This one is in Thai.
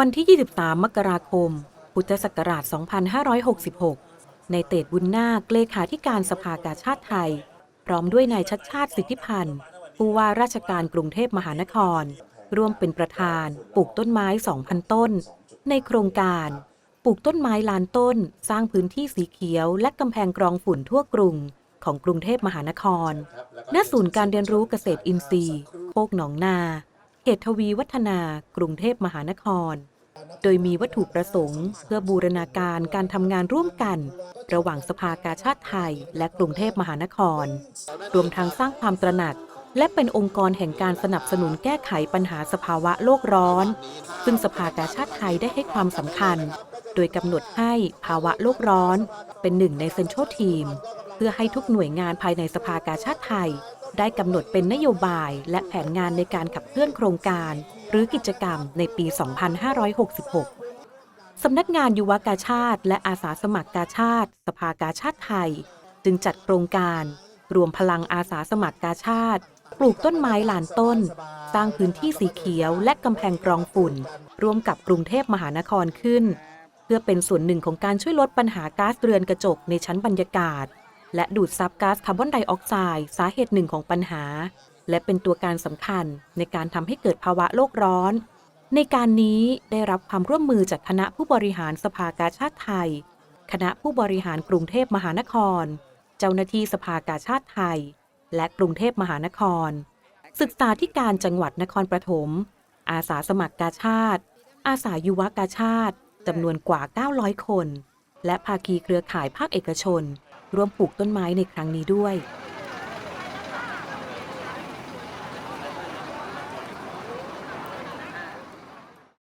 วันที่ 23 มกราคม พุทธศักราช 2566 ในเตดบุญนาคเลขาธิการสภากาชาติไทย พร้อมด้วยนายชัดชาติสิทธิพันธ์ผู้ว่าราชการกรุงเทพมหานคร ร่วมเป็นประธานปลูกต้นไม้ 2,000 ต้น ในโครงการปลูกต้นไม้ล้านต้น สร้างพื้นที่สีเขียว และกำแพงกรองฝุ่นทั่วกรุง ของกรุงเทพมหานคร ณ ศูนย์การเรียนรู้เกษตรอินทรีย์ โคกหนองนา เขตทวีวัฒนา กรุงเทพมหานคร โดยมีวัตถุประสงค์ เพื่อบูรณาการการทำงานร่วมกัน ระหว่างสภากาชาติไทย และกรุงเทพมหานคร รวมทั้งสร้างความตระหนัก และเป็นองค์กรแห่งการสนับสนุนแก้ไขปัญหาสภาวะโลกร้อน ซึ่งสภากาชาติไทยได้ให้ความสำคัญ โดยกำหนดให้ภาวะโลกร้อน เป็นหนึ่งในเซนทรัลทีม เพื่อให้ทุกหน่วยงานภายในสภากาชาติไทย ได้กำหนดเป็นนโยบายและแผนงานในการขับเคลื่อนโครงการ หรือกิจกรรมในปี 2566 สำนักงานยุวกาชาติ และอาสาสมัครกาชาติ สภากาชาติไทย จึงจัดโครงการ รวมพลังอาสาสมัครกาชาติ ปลูกต้นไม้หลานต้น สร้างพื้นที่สีเขียว และกำแพงกรองฝุ่น ร่วมกับกรุงเทพมหานครขึ้น เพื่อเป็นส่วนหนึ่งของการช่วยลดปัญหาก๊าซเรือนกระจกในชั้นบรรยากาศ และดูดซับก๊าซคาร์บอนไดออกไซด์สาเหตุหนึ่งของปัญหา และเป็นตัวการสำคัญในการทำให้เกิดภาวะโลกร้อน ในการนี้ได้รับความร่วมมือจากคณะผู้บริหารสภากาชาติไทย คณะผู้บริหารกรุงเทพมหานคร เจ้าหน้าที่สภากาชาติไทย และกรุงเทพมหานคร ศึกษาธิการจังหวัดนครปฐมอาสาสมัครกาชาติ อาสายุวกาชาติจำนวนกว่า 900 คน และภาคีเครือข่ายภาคเอกชน ร่วมปลูกต้นไม้ในครั้งนี้ด้วย